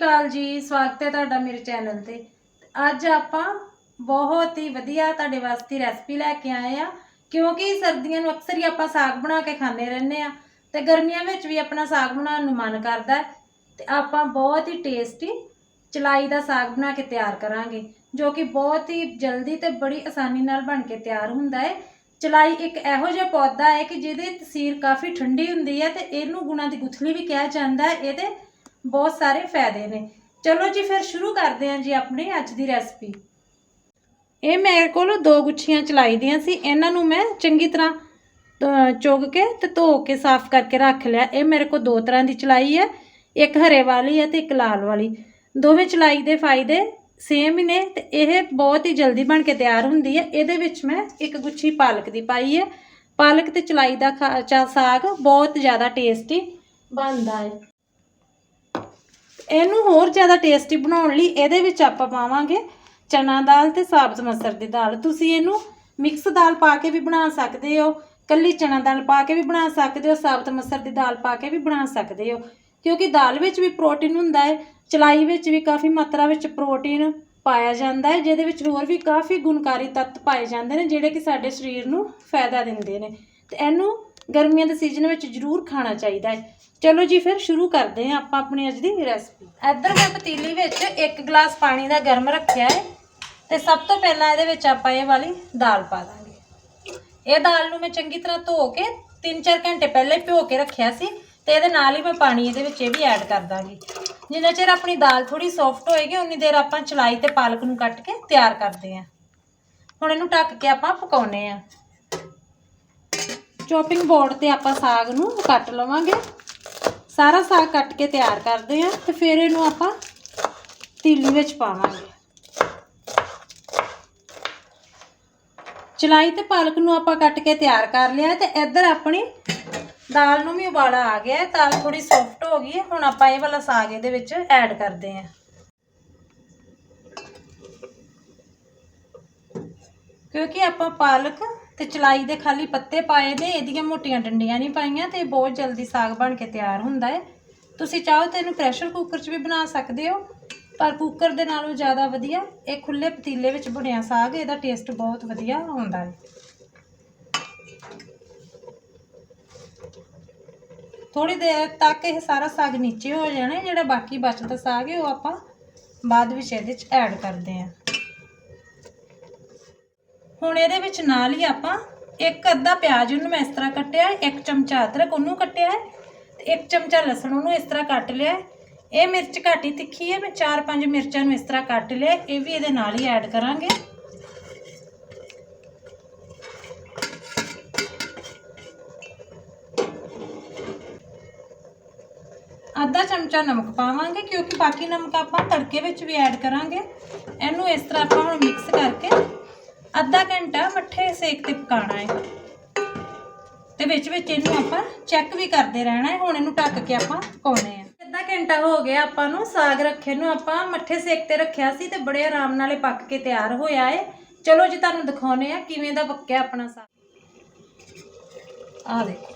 ਸਤਿ ਸ਼੍ਰੀ ਅਕਾਲ ਜੀ, ਸਵਾਗਤ ਹੈ ਤੁਹਾਡਾ ਮੇਰੇ ਚੈਨਲ ਤੇ। ਅੱਜ ਆਪਾਂ ਬਹੁਤ ਹੀ ਵਧੀਆ ਤੁਹਾਡੇ ਵਾਸਤੇ ਰੈਸਪੀ ਲੈ ਕੇ ਆਏ ਆ, ਕਿਉਂਕਿ ਸਰਦੀਆਂ ਨੂੰ ਅਕਸਰ ਹੀ ਆਪਾਂ ਸਾਗ ਬਣਾ ਕੇ ਖਾਂਦੇ ਰਹਿੰਦੇ ਆ, ਤੇ ਗਰਮੀਆਂ ਵਿੱਚ ਵੀ ਆਪਣਾ ਸਾਗ ਬਣਾਉਣ ਨੂੰ ਮਨ ਕਰਦਾ ਹੈ, ਤੇ ਆਪਾਂ ਬਹੁਤ ਹੀ ਟੇਸਟੀ ਚਲਾਈ ਦਾ ਸਾਗ ਬਣਾ ਕੇ ਤਿਆਰ ਕਰਾਂਗੇ, ਜੋ ਕਿ ਬਹੁਤ ਹੀ ਜਲਦੀ ਤੇ ਬੜੀ ਆਸਾਨੀ ਨਾਲ ਬਣ ਕੇ ਤਿਆਰ ਹੁੰਦਾ ਹੈ। ਚਲਾਈ ਇੱਕ ਇਹੋ ਜਿਹਾ ਪੌਦਾ ਹੈ ਕਿ ਜਿਹਦੀ ਤਸੀਰ ਕਾਫੀ ਠੰਡੀ ਹੁੰਦੀ ਹੈ ਤੇ ਇਹਨੂੰ ਗੁਣਾ ਦੀ ਗੁਥਲੀ ਵੀ ਕਿਹਾ ਜਾਂਦਾ ਹੈ, ਇਹਦੇ ਬਹੁਤ ਸਾਰੇ ਫਾਇਦੇ ਨੇ। ਚਲੋ ਜੀ ਫਿਰ ਸ਼ੁਰੂ ਕਰਦੇ ਹਾਂ ਜੀ ਆਪਣੀ ਅੱਜ ਦੀ ਰੈਸਪੀ ਇਹ ਮੇਰੇ ਕੋਲ ਦੋ ਗੁੱਛੀਆਂ ਚਲਾਈ ਦੀਆਂ ਸੀ। ਇਹਨਾਂ ਨੂੰ ਮੈਂ ਚੰਗੀ ਤਰ੍ਹਾਂ ਅਹ, ਕੇ ਤੇ ਧੋ ਕੇ ਸਾਫ਼ ਕਰਕੇ ਰੱਖ ਲਿਆ। ਇਹ ਮੇਰੇ ਕੋਲ ਦੋ ਤਰ੍ਹਾਂ ਦੀ ਚਲਾਈ ਹੈ। ਇੱਕ ਹਰੇ ਵਾਲੀ ਹੈ ਤੇ ਇੱਕ ਲਾਲ ਵਾਲੀ। ਦੋਵੇਂ ਚਲਾਈ ਦੇ ਫਾਇਦੇ ਸੇਮ ਹੀ ਨੇ ਤੇ ਇਹ ਬਹੁਤ ਹੀ ਜਲਦੀ ਬਣ ਕੇ ਤਿਆਰ ਹੁੰਦੀ ਹੈ। ਇਹਦੇ ਵਿੱਚ ਮੈਂ ਇੱਕ ਗੁੱਛੀ ਪਾਲਕ ਦੀ ਪਾਈ ਹੈ। ਪਾਲਕ ਤੇ ਚਲਾਈ ਦਾ ਖਾ- ਚਾ ਸਾਗ ਬਹੁਤ ਜ਼ਿਆਦਾ ਟੇਸਟੀ ਬਣਦਾ ਹੈ। ਇਹਨੂੰ ਹੋਰ ਜ਼ਿਆਦਾ ਟੇਸਟੀ ਬਣਾਉਣ ਲਈ ਇਹਦੇ ਵਿੱਚ ਆਪਾਂ ਪਾਵਾਂਗੇ ਚਨਾ ਦਾਲ ਤੇ ਸਾਬਤ ਮਸਰ ਦੀ ਦਾਲ। ਤੁਸੀਂ ਇਹਨੂੰ ਮਿਕਸ ਦਾਲ ਪਾ ਕੇ ਵੀ ਬਣਾ ਸਕਦੇ ਹੋ, ਕੱਲੀ ਚਨਾ ਦਾਲ ਪਾ ਕੇ ਵੀ ਬਣਾ ਸਕਦੇ ਹੋ, ਸਾਬਤ ਮਸਰ ਦੀ ਦਾਲ ਪਾ ਕੇ ਵੀ ਬਣਾ ਸਕਦੇ ਹੋ। ਕਿਉਂਕਿ ਦਾਲ ਵਿੱਚ ਵੀ ਪ੍ਰੋਟੀਨ ਹੁੰਦਾ ਹੈ, ਚਲਾਈ ਵਿੱਚ ਵੀ ਕਾਫੀ ਮਾਤਰਾ ਵਿੱਚ ਪ੍ਰੋਟੀਨ ਪਾਇਆ ਜਾਂਦਾ ਹੈ, ਜਿਹਦੇ ਵਿੱਚ ਹੋਰ ਵੀ ਕਾਫੀ ਗੁਣਕਾਰੀ ਤੱਤ ਪਾਏ ਜਾਂਦੇ ਨੇ, ਜਿਹੜੇ ਕਿ ਸਾਡੇ ਸਰੀਰ ਨੂੰ ਫਾਇਦਾ ਦਿੰਦੇ ਨੇ। ਤੇ ਇਹਨੂੰ ਗਰਮੀਆਂ ਦੇ ਸੀਜ਼ਨ ਵਿੱਚ ਜ਼ਰੂਰ ਖਾਣਾ ਚਾਹੀਦਾ ਹੈ। ਚਲੋ ਜੀ, ਫਿਰ ਸ਼ੁਰੂ ਕਰਦੇ ਹਾਂ ਆਪਾਂ ਆਪਣੀ ਅੱਜ ਦੀ ਰੈਸਪੀ ਇੱਧਰ ਮੈਂ ਪਤੀਲੀ ਵਿੱਚ 1 ਗਲਾਸ ਪਾਣੀ ਦਾ ਗਰਮ ਰੱਖਿਆ ਹੈ ਤੇ ਸਭ ਤੋਂ ਪਹਿਲਾਂ ਇਹਦੇ ਵਿੱਚ ਆਪਾਂ ਇਹ ਵਾਲੀ ਦਾਲ ਪਾ ਦਾਂਗੇ। ਇਹ ਦਾਲ ਨੂੰ ਮੈਂ ਚੰਗੀ ਤਰ੍ਹਾਂ ਧੋ ਕੇ 3-4 ਘੰਟੇ ਪਹਿਲੇ ਭਿਓ ਕੇ ਰੱਖਿਆ ਸੀ ਤੇ ਇਹਦੇ ਨਾਲ ਹੀ ਮੈਂ ਪਾਣੀ ਇਹਦੇ ਵਿੱਚ ਇਹ ਵੀ ਐਡ ਕਰ ਦਾਂਗੀ। ਜਿੰਨਾ ਚਿਰ ਆਪਣੀ ਦਾਲ ਥੋੜੀ ਸੌਫਟ ਹੋਏਗੀ, ਉਨੀ ਦੇਰ ਆਪਾਂ ਚਲਾਈ ਤੇ ਪਾਲਕ ਨੂੰ ਕੱਟ ਕੇ ਤਿਆਰ ਕਰਦੇ ਹਾਂ। ਹੁਣ ਇਹਨੂੰ ਢੱਕ ਕੇ ਆਪਾਂ ਪਕਾਉਨੇ ਆ ਚੋਪਿੰਗ ਬੋਰਡ ਤੇ ਆਪਾਂ ਸਾਗ ਨੂੰ ਕੱਟ ਲਵਾਂਗੇ। ਸਾਰਾ ਸਾਗ ਕੱਟ ਕੇ ਤਿਆਰ ਕਰਦੇ ਆ ਤੇ ਫਿਰ ਇਹਨੂੰ ਆਪਾਂ ਤੀਲੀ ਵਿੱਚ ਪਾਵਾਂਗੇ। ਚਲਾਈ ਤੇ ਪਾਲਕ ਨੂੰ ਆਪਾਂ ਕੱਟ ਕੇ ਤਿਆਰ ਕਰ ਲਿਆ ਤੇ ਇੱਧਰ ਆਪਣੀ ਦਾਲ ਨੂੰ ਵੀ ਉਬਾਲਾ ਆ ਗਿਆ ਦਾਲ ਥੋੜੀ ਸੌਫਟ ਹੋ ਗਈ ਹੁਣ ਆਪਾਂ ਇਹ ਵਾਲਾ ਸਾਗ ਇਹਦੇ ਵਿੱਚ ਐਡ ਕਰਦੇ ਹਾਂ। ਕਿਉਂਕਿ ਆਪਾਂ ਪਾਲਕ ਤੇ ਚਲਾਈ ਦੇ ਖਾਲੀ ਪੱਤੇ ਪਾਏ ਨੇ ਇਹਦੀਆਂ ਮੋਟੀਆਂ ਡੰਡੀਆਂ ਨਹੀਂ ਪਾਈਆਂ ਤੇ ਬਹੁਤ ਜਲਦੀ ਸਾਗ ਬਣ ਕੇ ਤਿਆਰ ਹੁੰਦਾ ਹੈ। ਤੁਸੀਂ ਚਾਹੋ ਤਾਂ ਇਹਨੂੰ ਪ੍ਰੈਸ਼ਰ ਕੁੱਕਰ 'ਚ ਵੀ ਬਣਾ ਸਕਦੇ ਹੋ, ਪਰ ਕੁੱਕਰ ਦੇ ਨਾਲੋਂ ਜ਼ਿਆਦਾ ਵਧੀਆ ਇਹ ਖੁੱਲੇ ਪਤੀਲੇ ਵਿੱਚ ਬਣਿਆ ਸਾਗ, ਇਹਦਾ ਟੇਸਟ ਬਹੁਤ ਵਧੀਆ ਆਉਂਦਾ ਹੈ। ਥੋੜੀ ਦੇਰ ਤੱਕ ਇਹ ਸਾਰਾ ਸਾਗ ਨੀਚੇ ਹੋ ਜਾਣਾ ਜਿਹੜਾ ਬਾਕੀ ਬਚਦਾ ਸਾਗ ਹੈ, ਉਹ ਆਪਾਂ ਬਾਅਦ ਵਿੱਚ ਇਹਦੇ 'ਚ ਐਡ ਕਰਦੇ ਹਾਂ। ਹੁਣ ਇਹਦੇ ਵਿੱਚ ਨਾਲ ਹੀ ਆਪਾਂ ਇੱਕ ਅੱਧਾ ਪਿਆਜ਼ ਉਹਨੂੰ ਮੈਂ ਇਸ ਤਰ੍ਹਾਂ ਕੱਟਿਆ, ਇੱਕ ਚਮਚਾ ਅਦਰਕ ਉਹਨੂੰ ਕੱਟਿਆ ਹੈ, ਤੇ ਇੱਕ ਚਮਚਾ ਲਸਣ ਉਹਨੂੰ ਇਸ ਤਰ੍ਹਾਂ ਕੱਟ ਲਿਆ ਇਹ ਮਿਰਚ ਘੱਟ ਹੀ ਤਿੱਖੀ ਹੈ, ਮੈਂ 4-5 ਮਿਰਚਾਂ ਨੂੰ ਇਸ ਤਰ੍ਹਾਂ ਕੱਟ ਲਿਆ ਇਹ ਵੀ ਇਹਦੇ ਨਾਲ ਹੀ ਐਡ ਕਰਾਂਗੇ। ਅੱਧਾ ਚਮਚਾ ਨਮਕ ਪਾਵਾਂਗੇ, ਕਿਉਂਕਿ ਬਾਕੀ ਨਮਕ ਆਪਾਂ ਤੜਕੇ ਵਿੱਚ ਵੀ ਐਡ ਕਰਾਂਗੇ। ਇਹਨੂੰ ਇਸ ਤਰ੍ਹਾਂ ਆਪਾਂ ਹੁਣ ਮਿਕਸ ਕਰਕੇ ਅੱਧਾ ਘੰਟਾ ਮੱਠੇ ਸੇਕ ਤੇ ਪਕਾਉਣਾ ਹੈ। ਤੇ ਵਿੱਚ ਵਿੱਚ ਇਹਨੂੰ ਆਪਾਂ ਚੈੱਕ ਵੀ ਕਰਦੇ ਰਹਿਣਾ ਹੈ। ਹੁਣ ਇਹਨੂੰ ਢੱਕ ਕੇ ਆਪਾਂ ਪਕਾਉਣੇ ਆ। ਅੱਧਾ ਘੰਟਾ ਹੋ ਗਿਆ ਆਪਾਂ ਨੂੰ ਸਾਗ ਰੱਖੇ ਨੂੰ। ਆਪਾਂ ਮੱਠੇ ਸੇਕ ਤੇ ਰੱਖਿਆ ਸੀ ਤੇ ਬੜੇ ਆਰਾਮ ਨਾਲ ਇਹ ਪੱਕ ਕੇ ਤਿਆਰ ਹੋਇਆ ਹੈ। ਚਲੋ ਜੀ, ਤੁਹਾਨੂੰ ਦਿਖਾਉਨੇ ਆ ਕਿਵੇਂ ਦਾ ਪੱਕਿਆ ਆਪਣਾ ਸਾਗ। ਆ ਦੇਖੋ।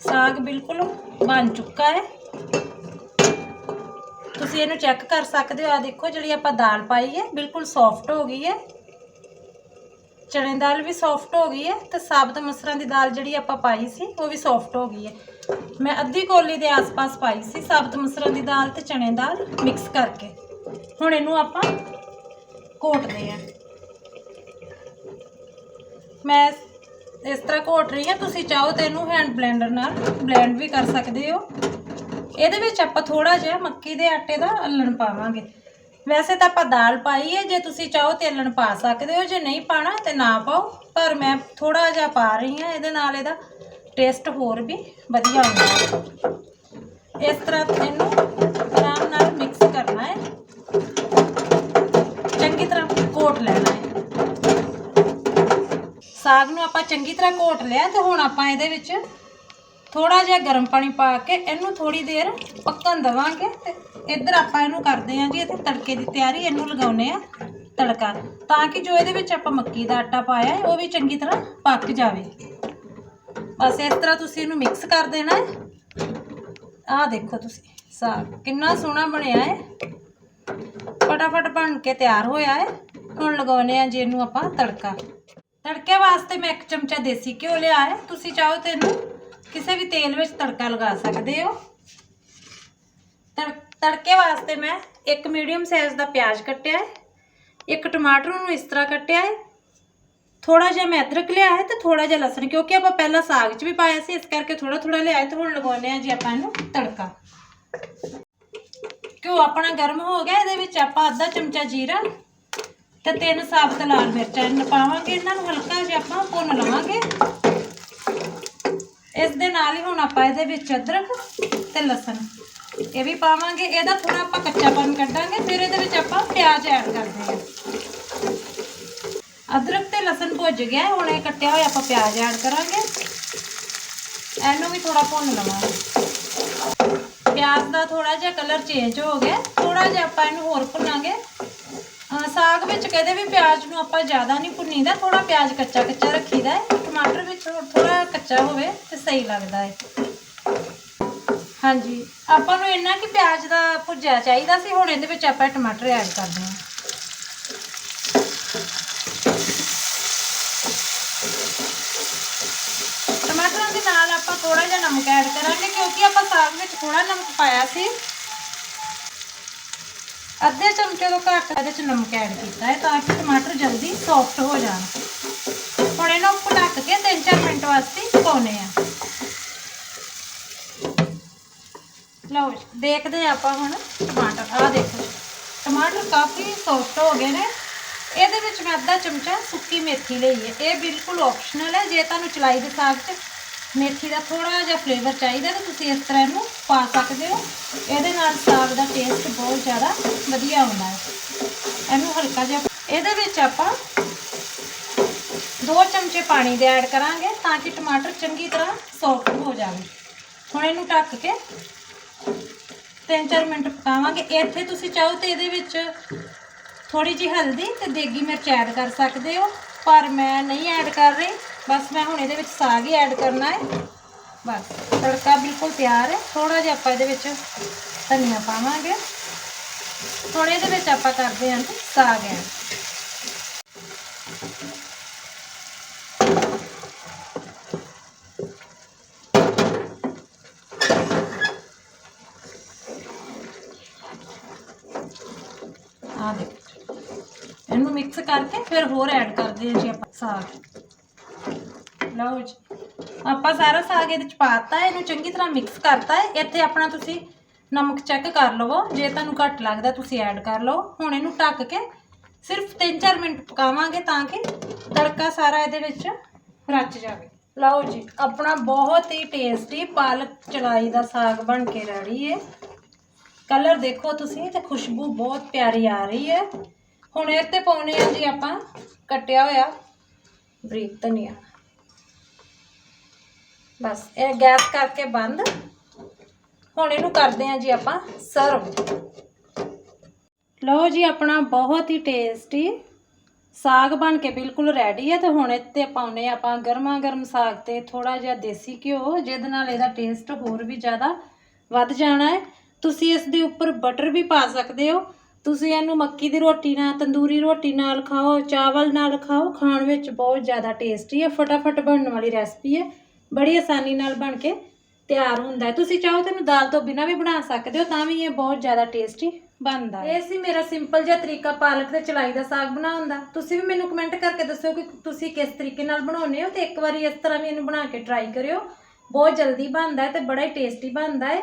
ਸਾਗ ਬਿਲਕੁਲ ਬਣ ਚੁੱਕਾ ਹੈ। ਤੁਸੀਂ ਇਹਨੂੰ ਚੈੱਕ ਕਰ ਸਕਦੇ ਹੋ। ਆ ਦੇਖੋ ਜਿਹੜੀ ਆਪਾਂ ਦਾਲ ਪਾਈ ਹੈ, ਬਿਲਕੁਲ ਸੌਫਟ ਹੋ ਗਈ ਹੈ। ਚਣੇ ਦਾਲ ਵੀ ਸੌਫਟ ਹੋ ਗਈ ਹੈ ਤੇ ਸਾਬਤ ਮਸਰਾਂ ਦੀ ਦਾਲ ਜਿਹੜੀ ਆਪਾਂ ਪਾਈ ਸੀ, ਉਹ ਵੀ ਸੌਫਟ ਹੋ ਗਈ ਹੈ। ਮੈਂ ਅੱਧੀ ਕੋਲੀ ਦੇ ਆਸ-ਪਾਸ ਪਾਈ ਸੀ ਸਾਬਤ ਮਸਰਾਂ ਦੀ ਦਾਲ ਤੇ ਚਣੇ ਦਾਲ ਮਿਕਸ ਕਰਕੇ। ਹੁਣ ਇਹਨੂੰ ਆਪਾਂ ਘੋਟਦੇ ਹਾਂ। ਮੈਂ ਇਸ ਤਰ੍ਹਾਂ ਘੋਟ ਰਹੀ ਹਾਂ। ਤੁਸੀਂ ਚਾਹੋ ਤੇ ਇਹਨੂੰ ਹੈਂਡ ਬਲੈਂਡਰ ਨਾਲ ਬਲੈਂਡ ਵੀ ਕਰ ਸਕਦੇ ਹੋ। ਇਹਦੇ ਵਿੱਚ ਆਪਾਂ ਥੋੜਾ ਜਿਹਾ ਮੱਕੀ ਦੇ ਆਟੇ ਦਾ ਅਲਣ ਪਾਵਾਂਗੇ। ਵੈਸੇ ਤਾਂ ਆਪਾਂ ਦਾਲ ਪਾਈ ਹੈ ਜੇ ਤੁਸੀਂ ਚਾਹੋ ਤੇ ਅਲਣ ਪਾ ਸਕਦੇ ਹੋ, ਜੇ ਨਹੀਂ ਪਾਣਾ ਤੇ ਨਾ ਪਾਓ, ਪਰ ਮੈਂ ਥੋੜਾ ਜਿਹਾ ਪਾ ਰਹੀ ਹਾਂ ਇਹਦੇ ਨਾਲ ਇਹਦਾ ਟੇਸਟ ਹੋਰ ਵੀ ਵਧੀਆ ਆਉਂਦਾ ਇਸ ਤਰ੍ਹਾਂ ਇਹਨੂੰ ਆਰਾਮ ਨਾਲ ਮਿਕਸ ਕਰਨਾ ਹੈ। ਚੰਗੀ ਤਰ੍ਹਾਂ ਘੋਟ ਲੈਣਾ ਹੈ। ਸਾਗ ਨੂੰ ਆਪਾਂ ਚੰਗੀ ਤਰ੍ਹਾਂ ਘੋਟ ਲਿਆ ਤੇ ਹੁਣ ਆਪਾਂ ਇਹਦੇ ਵਿੱਚ ਥੋੜਾ ਜਿਹਾ ਗਰਮ ਪਾਣੀ ਪਾ ਕੇ ਇਹਨੂੰ ਥੋੜੀ ਦੇਰ ਪੱਕਣ ਦਵਾਂਗੇ ਤੇ ਇੱਧਰ ਆਪਾਂ ਇਹਨੂੰ ਕਰਦੇ ਆਂ ਜੀ ਇਹਦੇ ਤੜਕੇ ਦੀ ਤਿਆਰੀ ਇਹਨੂੰ ਲਗਾਉਨੇ ਆ ਤੜਕਾ, ਤਾਂ ਕਿ ਜੋ ਇਹਦੇ ਵਿੱਚ ਆਪਾਂ ਮੱਕੀ ਦਾ ਆਟਾ ਪਾਇਆ ਹੈ, ਉਹ ਵੀ ਚੰਗੀ ਤਰ੍ਹਾਂ ਪੱਕ ਜਾਵੇ। ਬਸ ਇਸ ਤਰ੍ਹਾਂ ਤੁਸੀਂ ਇਹਨੂੰ ਮਿਕਸ ਕਰ ਦੇਣਾ ਹੈ। ਆਹ ਦੇਖੋ ਤੁਸੀਂ, ਸਾਗ ਕਿੰਨਾ ਸੋਹਣਾ ਬਣਿਆ ਹੈ। ਫਟਾਫਟ ਬਣ ਕੇ ਤਿਆਰ ਹੋਇਆ ਹੈ। ਹੁਣ ਲਗਾਉਨੇ ਆ ਜੀ ਇਹਨੂੰ ਆਪਾਂ ਤੜਕਾ। ਤੜਕੇ ਵਾਸਤੇ ਮੈਂ ਇੱਕ ਚਮਚਾ ਦੇਸੀ ਘਿਓ ਲਿਆ ਹੈ। ਤੁਸੀਂ ਚਾਹੋ ਤੇ ਇਹਨੂੰ ਕਿਸੇ ਵੀ ਤੇਲ ਵਿੱਚ ਤੜਕਾ ਲਗਾ ਸਕਦੇ ਹੋ। ਤੜਕੇ ਵਾਸਤੇ ਮੈਂ ਇੱਕ ਮੀਡੀਅਮ ਸਾਈਜ਼ ਦਾ ਪਿਆਜ਼ ਕੱਟਿਆ ਹੈ। ਇੱਕ ਟਮਾਟਰ ਨੂੰ ਇਸ ਤਰ੍ਹਾਂ ਕੱਟਿਆ ਹੈ। ਥੋੜਾ ਜਿਹਾ ਮੈਂ ਅਦਰਕ ਲਿਆ ਹੈ ਤੇ ਥੋੜਾ ਜਿਹਾ ਲਸਣ, ਕਿਉਂਕਿ ਆਪਾਂ ਪਹਿਲਾਂ ਸਾਗ 'ਚ ਵੀ ਪਾਇਆ ਸੀ, ਇਸ ਕਰਕੇ ਥੋੜਾ ਥੋੜਾ ਲਿਆ ਹੈ ਤੇ ਹੁਣ ਲਗਾਉਂਦੇ ਆ ਜੀ ਆਪਾਂ ਇਹਨੂੰ ਤੜਕਾ। ਘਿਓ ਆਪਣਾ ਗਰਮ ਹੋ ਗਿਆ, ਇਹਦੇ ਵਿੱਚ ਆਪਾਂ ਅੱਧਾ ਚਮਚਾ ਜੀਰਾ ਤੇ ਤਿੰਨ ਸਾਬਤ ਲਾਲ ਮਿਰਚਾਂ ਪਾਵਾਂਗੇ, ਇਹਨਾਂ ਨੂੰ ਹਲਕਾ ਜਿਹਾ ਆਪਾਂ ਭੁੰਨ ਲਵਾਂਗੇ। ਇਸ ਦੇ ਨਾਲ ਹੀ ਹੁਣ ਆਪਾਂ ਇਹਦੇ ਵਿੱਚ ਅਦਰਕ ਤੇ ਲਸਣ ਇਹ ਵੀ ਪਾਵਾਂਗੇ। ਇਹਦਾ ਥੋੜਾ ਆਪਾਂ ਕੱਚਾਪਨ ਕੱਢਾਂਗੇ, ਫਿਰ ਇਹਦੇ ਵਿੱਚ ਆਪਾਂ ਪਿਆਜ਼ ਐਡ ਕਰਦੇ ਹਾਂ। ਅਦਰਕ ਤੇ ਲਸਣ ਭੁੱਜ ਗਿਆ, ਹੁਣ ਇਹ ਕੱਟਿਆ ਹੋਇਆ ਆਪਾਂ ਪਿਆਜ਼ ਐਡ ਕਰਾਂਗੇ। ਇਹਨੂੰ ਵੀ ਥੋੜਾ ਭੁੰਨ ਲਵਾਂਗੇ। ਪਿਆਜ਼ ਦਾ ਥੋੜਾ ਜਿਹਾ ਕਲਰ ਚੇਂਜ ਹੋ ਗਿਆ ਥੋੜਾ ਜਿਹਾ ਆਪਾਂ ਇਹਨੂੰ ਹੋਰ ਭੁੰਨਾਂਗੇ। ਸਾਗ ਵਿੱਚ ਕਦੇ ਵੀ ਪਿਆਜ਼ ਨੂੰ ਆਪਾਂ ਜ਼ਿਆਦਾ ਨਹੀਂ ਭੁੰਨੀਦਾ ਥੋੜਾ ਪਿਆਜ਼ ਕੱਚਾ ਕੱਚਾ ਰੱਖੀਦਾ ਹੈ, ਟਮਾਟਰ ਵਿੱਚ ਥੋੜਾ ਕੱਚਾ ਹੋਵੇ ਤੇ ਸਹੀ ਲੱਗਦਾ ਹੈ। ਹਾਂਜੀ, ਆਪਾਂ ਨੂੰ ਇੰਨਾ ਕਿ ਪਿਆਜ਼ ਦਾ ਭੁੱਜਿਆ ਚਾਹੀਦਾ ਸੀ, ਹੁਣ ਇਹਦੇ ਵਿੱਚ ਆਪਾਂ ਟਮਾਟਰ ਐਡ ਕਰਦੇ ਹਾਂ। ਟਮਾਟਰਾਂ ਦੇ ਨਾਲ ਆਪਾਂ ਥੋੜਾ ਜਿਹਾ ਨਮਕ ਐਡ ਕਰਾਂਗੇ, ਕਿਉਂਕਿ ਆਪਾਂ ਸਾਗ ਵਿੱਚ ਥੋੜਾ ਨਮਕ ਪਾਇਆ ਸੀ। ਅੱਧੇ ਚਮਚੇ ਤੋਂ ਘੱਟ ਇਹਦੇ ਚ ਨਮਕ ਐਡ ਕੀਤਾ ਹੈ ਤਾਂ ਕਿ ਟਮਾਟਰ ਜਲਦੀ ਸੌਫਟ ਹੋ ਜਾਣ। ਹੁਣ ਇਹਨੂੰ ਢੱਕ ਕੇ 3-4 ਮਿੰਟ ਵਾਸਤੇ ਪਕਾਉਨੇ ਆ। ਲਓ ਦੇਖਦੇ ਆਪਾਂ ਹੁਣ ਟਮਾਟਰ। ਆਹ ਦੇਖੋ ਟਮਾਟਰ ਕਾਫੀ ਸੌਫਟ ਹੋ ਗਏ ਨੇ। ਇਹਦੇ ਵਿੱਚ ਮੈਂ ਅੱਧਾ ਚਮਚਾ ਸੁੱਕੀ ਮੇਥੀ ਲਈ ਹੈ। ਇਹ ਬਿਲਕੁਲ ਆਪਸ਼ਨਲ ਹੈ। ਜੇ ਤੁਹਾਨੂੰ ਚਲਾਈ ਦੇ ਸਾਗ 'ਚ ਮੇਥੀ ਦਾ ਥੋੜਾ ਜਿਹਾ ਫਲੇਵਰ ਚਾਹੀਦਾ ਤਾਂ ਤੁਸੀਂ ਇਸ ਤਰ੍ਹਾਂ ਇਹਨੂੰ ਪਾ ਸਕਦੇ ਹੋ। ਇਹਦੇ ਨਾਲ ਸਾਗ ਦਾ ਟੇਸਟ ਬਹੁਤ ਜ਼ਿਆਦਾ ਵਧੀਆ ਆਉਂਦਾ ਹੈ। ਇਹਨੂੰ ਹਲਕਾ ਜਿਹਾ ਇਹਦੇ ਵਿੱਚ ਆਪਾਂ ਦੋ ਚਮਚੇ ਪਾਣੀ ਦੇ ਐਡ ਕਰਾਂਗੇ ਤਾਂ ਕਿ ਟਮਾਟਰ ਚੰਗੀ ਤਰ੍ਹਾਂ ਸੌਫਟ ਹੋ ਜਾਵੇ। ਹੁਣ ਇਹਨੂੰ ਢੱਕ ਕੇ 3-4 ਮਿੰਟ ਪਕਾਵਾਂਗੇ। ਇੱਥੇ ਤੁਸੀਂ ਚਾਹੋ ਤੇ ਇਹਦੇ ਵਿੱਚ ਥੋੜੀ ਜਿਹੀ ਹਲਦੀ ਤੇ ਦੇਗੀ ਮਿਰਚ ਐਡ ਕਰ ਸਕਦੇ ਹੋ। ਪਰ ਮੈਂ ਨਹੀਂ ਐਡ ਕਰ ਰਹੀ। ਬਸ ਮੈਂ ਹੁਣ ਇਹਦੇ ਵਿੱਚ ਸਾਗ ਹੀ ਐਡ ਕਰਨਾ ਹੈ। ਬਸ, ਤੜਕਾ ਬਿਲਕੁਲ ਤਿਆਰ ਹੈ। ਥੋੜਾ ਜਿਹਾ ਆਪਾਂ ਇਹਦੇ ਵਿੱਚ ਧਨੀਆ ਪਾਵਾਂਗੇ। ਹੁਣ ਇਹਦੇ ਵਿੱਚ ਆਪਾਂ ਕਰਦੇ ਹਾਂ ਸਾਗ ਐਡ। ਆ ਦੇਖੋ। ਇਹਨੂੰ ਮਿਕਸ ਕਰਕੇ ਫਿਰ ਹੋਰ ਐਡ ਕਰਦੇ ਹਾਂ ਜੀ ਆਪਾਂ ਸਾਗ। ਲਓ ਜੀ। ਆਪਾਂ ਸਾਰਾ ਸਾਗ ਇਹਦੇ ਚ ਪਾਤਾ, ਇਹਨੂੰ ਚੰਗੀ ਤਰ੍ਹਾਂ ਮਿਕਸ ਕਰਤਾ ਹੈ। ਇੱਥੇ ਆਪਣਾ ਤੁਸੀਂ ਨਮਕ ਚੈੱਕ ਕਰ ਲਵੋ। ਜੇ ਤੁਹਾਨੂੰ ਘੱਟ ਲੱਗਦਾ, ਤੁਸੀਂ ਐਡ ਕਰ ਲਓ। ਹੁਣ ਇਹਨੂੰ ਢੱਕ ਕੇ ਸਿਰਫ 3-4 ਮਿੰਟ ਪਕਾਵਾਂਗੇ ਤਾਂ ਕਿ ਤੜਕਾ ਸਾਰਾ ਇਹਦੇ ਵਿੱਚ ਰਚ ਜਾਵੇ। ਲਓ ਜੀ, ਆਪਣਾ ਬਹੁਤ ਹੀ ਟੇਸਟੀ ਪਾਲਕ ਚਲਾਈ ਦਾ ਸਾਗ ਬਣ ਕੇ ਰੈਡੀ ਹੈ। ਕਲਰ ਦੇਖੋ ਤੁਸੀਂ, ਤੇ ਖੁਸ਼ਬੂ ਬਹੁਤ ਪਿਆਰੀ ਆ ਰਹੀ ਹੈ। ਹੁਣ ਇਹ ਤੇ ਪਾਉਣੇ ਆ ਜੀ ਆਪਾਂ, ਕੱਟਿਆ ਹੋਇਆ। ਬਰੀਕ ਧਨੀਆ। ਬਸ, ਇਹ ਗੈਸ ਕਰਕੇ ਬੰਦ। ਹੁਣ ਇਹਨੂੰ ਕਰਦੇ ਆ ਜੀ ਆਪਾਂ ਸਰਵ। ਲਓ ਜੀ, ਆਪਣਾ ਬਹੁਤ ਹੀ ਟੇਸਟੀ ਸਾਗ ਬਣ ਕੇ ਬਿਲਕੁਲ ਰੈਡੀ ਹੈ ਤੇ ਹੁਣ ਇੱਥੇ ਪਾਉਨੇ ਆਪਾਂ ਗਰਮਾ ਗਰਮ ਸਾਗ ਤੇ ਥੋੜਾ ਜਿਹਾ ਦੇਸੀ ਘਿਓ, ਜਿਹਦੇ ਨਾਲ ਇਹਦਾ ਟੇਸਟ ਹੋਰ ਵੀ ਜ਼ਿਆਦਾ ਵੱਧ ਜਾਣਾ ਹੈ। ਤੁਸੀਂ ਇਸ ਦੇ ਉੱਪਰ ਬਟਰ ਵੀ ਪਾ ਸਕਦੇ ਹੋ। ਤੁਸੀਂ ਇਹਨੂੰ ਮੱਕੀ ਦੀ ਰੋਟੀ ਨਾਲ, ਤੰਦੂਰੀ ਰੋਟੀ ਨਾਲ ਖਾਓ, ਚਾਵਲ ਨਾਲ ਖਾਓ, ਖਾਣ ਵਿੱਚ ਬਹੁਤ ਜ਼ਿਆਦਾ ਟੇਸਟੀ ਹੈ, ਫਟਾਫਟ ਬਣਨ ਵਾਲੀ ਰੈਸਪੀ ਹੈ। ਬੜੀ ਆਸਾਨੀ ਨਾਲ ਬਣ ਕੇ ਤਿਆਰ ਹੁੰਦਾ ਹੈ। ਤੁਸੀਂ ਚਾਹੋ ਤਾਂ ਇਹਨੂੰ ਦਾਲ ਤੋਂ ਬਿਨਾ ਵੀ ਬਣਾ ਸਕਦੇ ਹੋ, ਤਾਂ ਵੀ ਇਹ ਬਹੁਤ ਜ਼ਿਆਦਾ ਟੇਸਟੀ ਬਣਦਾ ਹੈ। ਇਹ ਸੀ ਮੇਰਾ ਸਿੰਪਲ ਜਿਹਾ ਤਰੀਕਾ ਪਾਲਕ ਤੇ ਚਲਾਈ ਦਾ ਸਾਗ ਬਣਾਉਣ ਦਾ। ਤੁਸੀਂ ਵੀ ਮੈਨੂੰ ਕਮੈਂਟ ਕਰਕੇ ਦੱਸਿਓ ਕਿ ਤੁਸੀਂ ਕਿਸ ਤਰੀਕੇ ਨਾਲ ਬਣਾਉਂਦੇ ਹੋ ਤੇ ਇੱਕ ਵਾਰੀ ਇਸ ਤਰ੍ਹਾਂ ਵੀ ਇਹਨੂੰ ਬਣਾ ਕੇ ਟਰਾਈ ਕਰਿਓ। ਬਹੁਤ ਜਲਦੀ ਬਣਦਾ ਹੈ ਤੇ ਬੜਾ ਹੀ ਟੇਸਟੀ ਬਣਦਾ ਹੈ।